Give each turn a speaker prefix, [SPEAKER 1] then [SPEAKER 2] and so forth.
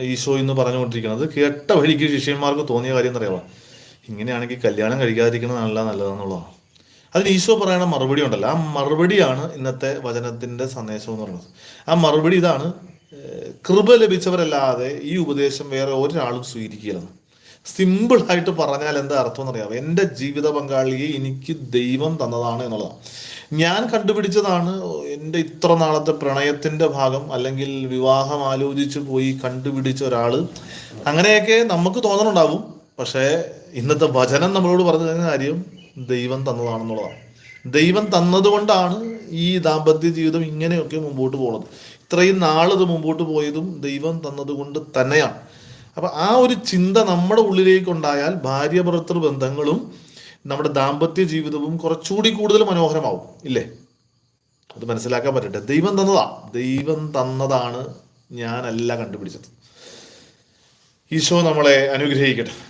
[SPEAKER 1] ഈശോ എന്ന് പറഞ്ഞുകൊണ്ടിരിക്കുന്നത് കേട്ട വഴിക്ക് ശിഷ്യന്മാർക്ക് തോന്നിയ കാര്യം എന്നറിയാമോ ഇങ്ങനെയാണെങ്കിൽ കല്യാണം കഴിക്കാതിരിക്കുന്നത് നല്ല നല്ലതെന്നുള്ളതാണ് അതിന് ഈശോ പറയണ മറുപടി ഉണ്ടല്ലോ. ആ മറുപടിയാണ് ഇന്നത്തെ വചനത്തിന്റെ സന്ദേശം എന്ന് പറയുന്നത്. ആ മറുപടി ഇതാണ് കൃപ ലഭിച്ചവരല്ലാതെ ഈ ഉപദേശം വേറെ ഒരാളും സ്വീകരിക്കില്ലെന്ന് സിമ്പിൾ ആയിട്ട് പറഞ്ഞാൽ എന്താ അർത്ഥം എന്നറിയാം എന്റെ ജീവിത പങ്കാളിയെ എനിക്ക് ദൈവം തന്നതാണ് എന്നുള്ളതാണ്. ഞാൻ കണ്ടുപിടിച്ചതാണ് എന്റെ ഇത്ര നാളത്തെ പ്രണയത്തിന്റെ ഭാഗം അല്ലെങ്കിൽ വിവാഹം ആലോചിച്ച് പോയി കണ്ടുപിടിച്ച ഒരാൾ. അങ്ങനെയൊക്കെ നമുക്ക് തോന്നണുണ്ടാവും. പക്ഷേ ഇന്നത്തെ വചനം നമ്മളോട് പറഞ്ഞു തരുന്ന കാര്യം ദൈവം തന്നതാണെന്നുള്ളതാണ് ദൈവം തന്നതുകൊണ്ടാണ് ഈ ദാമ്പത്യ ജീവിതം ഇങ്ങനെയൊക്കെ മുമ്പോട്ട് പോകുന്നത് ഇത്രയും നാളിത് മുമ്പോട്ട് പോയതും ദൈവം തന്നതുകൊണ്ട് തന്നെയാണ്. അപ്പൊ ആ ഒരു ചിന്ത നമ്മുടെ ഉള്ളിലേക്ക് ഉണ്ടായാൽ ഭാര്യ ഭർത്തൃ ബന്ധങ്ങളും നമ്മുടെ ദാമ്പത്യ ജീവിതവും കുറച്ചുകൂടി കൂടുതൽ മനോഹരമാവും ഇല്ലേ? അത് മനസ്സിലാക്കാൻ പറ്റട്ടെ. ദൈവം തന്നതാ. ദൈവം തന്നതാണ് ഞാനല്ല കണ്ടുപിടിച്ചത്. ഈശോ നമ്മളെ അനുഗ്രഹിക്കട്ടെ.